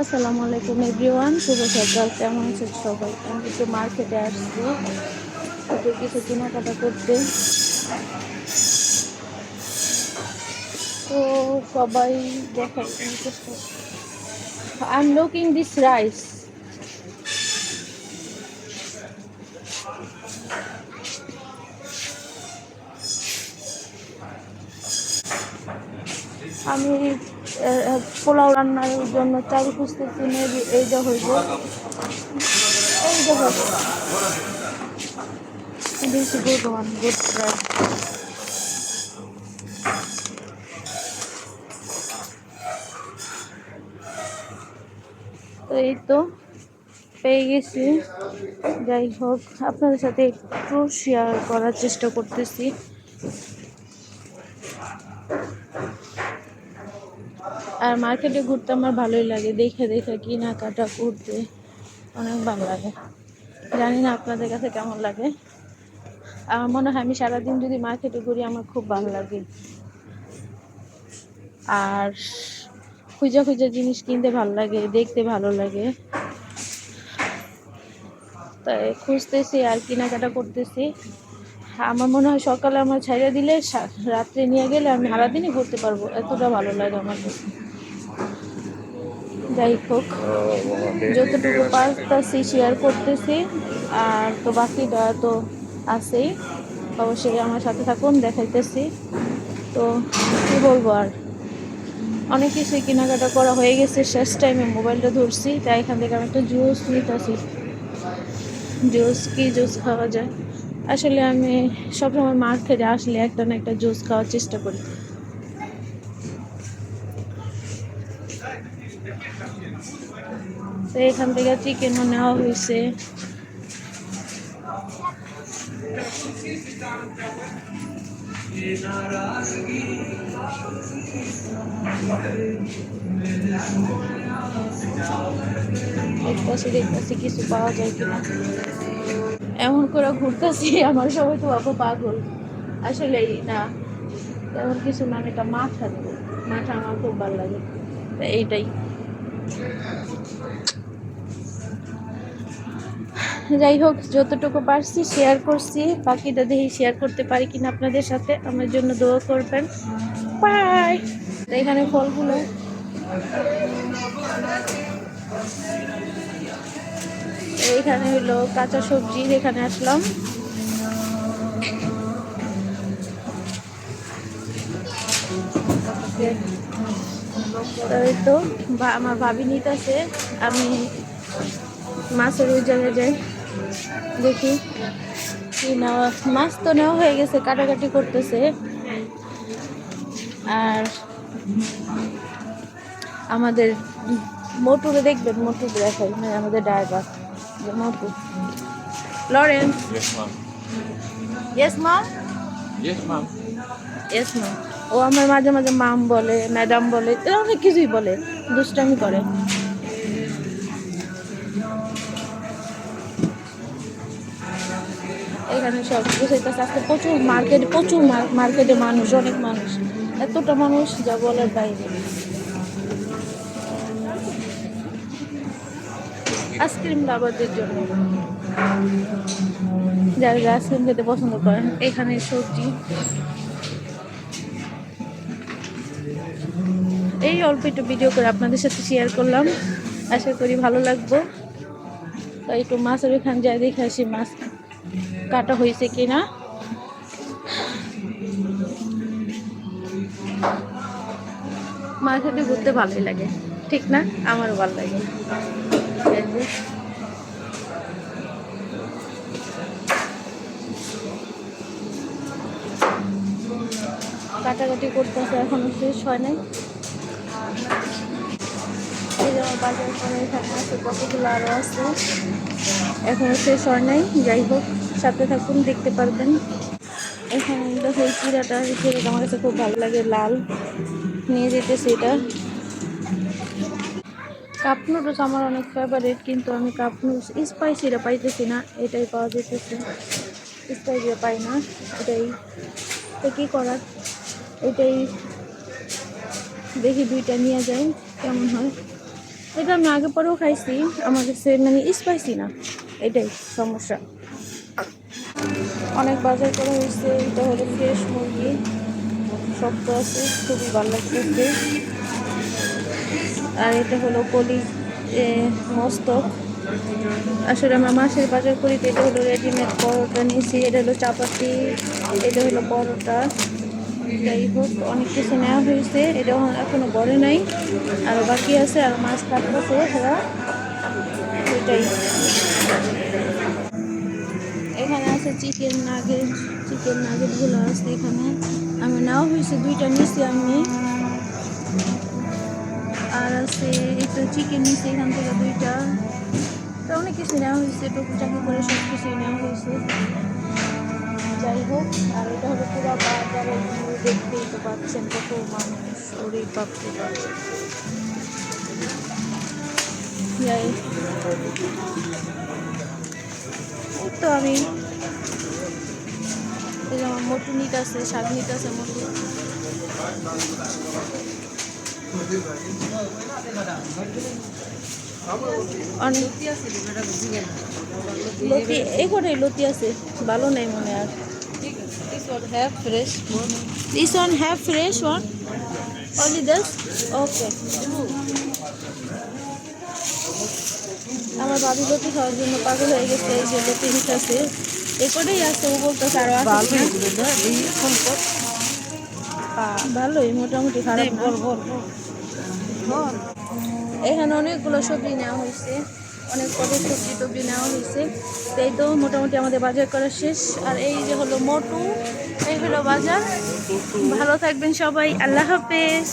আসসালামু আলাইকুম, এভরিওয়ান। শুভ সকাল। কেমন আছেন সবাই? আমি একটু মার্কেটে আসছি। একটু কিছু কেনাকাটা করতে। তো সবাই দেখাই I am looking this rice আমি পোলাও রান্নার জন্য চাল খুঁজতেছি মেবি এইটা হইব। এইটা হইব। This good one good rice তো এই তো, পেয়ে গেছি। যাই হোক, আপনাদের সাথে একটু শেয়ার করার চেষ্টা করতেছি। আর মার্কেটে ঘুরতে আমার ভালোই লাগে। দেখে দেখে কেনাকাটা করতে অনেক ভালো লাগে। জানি না আপনাদের কাছে কেমন লাগে। আমার মনে হয় আমি সারাদিন যদি মার্কেটে ঘুরি আমার খুব ভালো লাগে। আর খুঁজা খুঁজা জিনিস কিনতে ভালো লাগে, দেখতে ভালো লাগে। তাই খুঁজতেছি আর কেনাকাটা করতেছি। আমার মনে হয় সকালে আমার ছাইড়া দিলে রাত্রে নিয়ে গেলে আমি সারাদিনই ঘুরতে পারব। এতটা ভালো লাগে আমার। কাছে যাই হোক, যতটুকু পারতেছি শেয়ার করতেছি, আর তো বাকি বাকিটা তো আছেই। অবশ্যই আমার সাথে থাকুন, দেখাইতেছি। তো কি বলব আর? অনেক কিছুই কেনাকাটা করা হয়ে গেছে, শেষ টাইমে মোবাইলটা ধরছি, তাই এখান থেকে আমি একটা জুস নিতেছি। জুস কি জুস খাওয়া যায়? আসলে আমি সবসময় মার্কেটে আসলে একটা না একটা জুস খাওয়ার চেষ্টা করি। তো এখান থেকে চিকেনও নেওয়া হয়েছে। দেখতেছি দেখতেছি কিছু পাওয়া যায় কিনা? এমন করে ঘুরতেছি, আমার সবাই তো বাবা পাগল। আসলে না, তেমন কিছু না, আমি একটা মাঠা দেবো। মাঠা আমার খুব ভালো লাগে। এইটাই। যাই হোক, যতটুকু পারছি শেয়ার করছি। বাকিটা দেখি শেয়ার করতে পারি কিনা আপনাদের সাথে। আমার জন্য দোয়া করবেন। বাই এখানে ফলগুলো। এইখানে হলো কাঁচা সবজি, এখানে আসলাম। এই তো বা- আমার ভাবি নিতেছে আমি মাছের ওই জায়গায় যাই দেখি নেওয়া মাছ তো নেওয়া হয়ে গেছে কাটাকাটি করতেছে। আর আমাদের মোটুরে দেখবেন মোটু দেখাই মানে আমাদের driver Motu. Lawrence. Yes ma'am Yes, ma'am. Yes ma'am ও আমার মাঝে মাঝে মাম বলে ম্যাডাম বলে এ অনেক কিছুই বলে দুষ্টামি করে। এখানে সব গুছাইতেছে আজকে প্রচুর মার্কেট প্রচুর মার্কেটে মানুষ অনেক মানুষ। এতটা মানুষ যা বলার বাইরে। আইসক্রিম লাভারদের জন্য। যারা যারা আইসক্রিম খেতে পছন্দ করেন, এখানে সবজি। এই অল্প একটু ভিডিও করে আপনাদের সাথে শেয়ার করলাম। আশা করি ভালো লাগবো। তাই একটু মাছের ওইখানে যাই দেখে আসি মাছ কাটা হয়েছে কিনা। মার্কেটে ঘুরতে ভালোই লাগে, ঠিক না? আমারও ভালো লাগে। কাটাকাটি করতেছে, এখনও শেষ হয় নাই। এই যে আমার বাজার করে এখানে আছে, কতগুলো আছে। এখনও শেষ হয় নাই, যাই হোক, সাথে থাকুন, দেখতে পারবেন। এখন দেখো চিরাটা আমার কাছে খুব ভালো লাগে, লাল। নিয়ে যেতেছে এটা। কাপ নুডলস আমার অনেক ফেভারিট কিন্তু আমি কাপ নুডলস স্পাইসিটা পাইতেছি না, এটাই পাওয়া যেতেছে। স্পাইসিটা পাই না, এটাই। তো কী করার? এটাই দেখি দুইটা নিয়ে যাই, কেমন হয়। এটা আমি আগে পরেও খাইছি, আমার কাছে মানে স্পাইসি না, এটাই সমস্যা। অনেক বাজার করা হয়েছে, এটা হলো ফ্রেশ মুরগি, শক্ত আছে, খুবই ভালো লাগতেছে। আর এটা হলো কলি মস্তক। আসলে আমরা মাছের বাজার করি তো এটা হলো রেডিমেড পরোটা নিয়েছি, এটা হলো চাপাতি, এটা হলো পরোটা। যাই হোক অনেক কিছু নেওয়া হয়েছে এটা এখনও বড় নাই। আর বাকি আছে আর মাছ কাটতেছে ওরা ওইটাই এখানে আছে চিকেন নাগেট চিকেন নাগেটগুলো আছে এখানে। আমি নেওয়া হয়েছে দুইটা নিছি আমি। আর আছে একটু চিকেন নিছি এখান থেকে দুইটা। অনেক কিছু নেওয়া হয়েছে, টুকুটাকি করে সব কিছুই নেওয়া হয়েছে। যাই হোক আর এটা হলো পুরো বাজারে ঘুরে দেখতেই তো পাচ্ছেন কত মানুষ, ওরে বাপরে বাপ। তো আমি এই যেমন মোটু নিট আছে শাক নিট আছে মোটু লতি এই লতি আছে? ভালো নাই মনে আর one have fresh one. This one have fresh one only this okay আমার ভাবি লতি খাওয়ার জন্য পাগল হয়ে গেছে এই যে লতি নিতেছে এই কটাই আছে ও বলতেছে আরও সম্পদ ভালোই মোটামুটি খারাপ এখানে অনেকগুলো সবজি নেওয়া হয়েছে। অনেক কবে সবজি টবজি নেওয়া হয়েছে। এই তো মোটামুটি আমাদের বাজার করা শেষ। আর এই যে হলো মোটু, এই হলো বাজার। ভালো থাকবেন সবাই। আল্লাহ হাফেজ।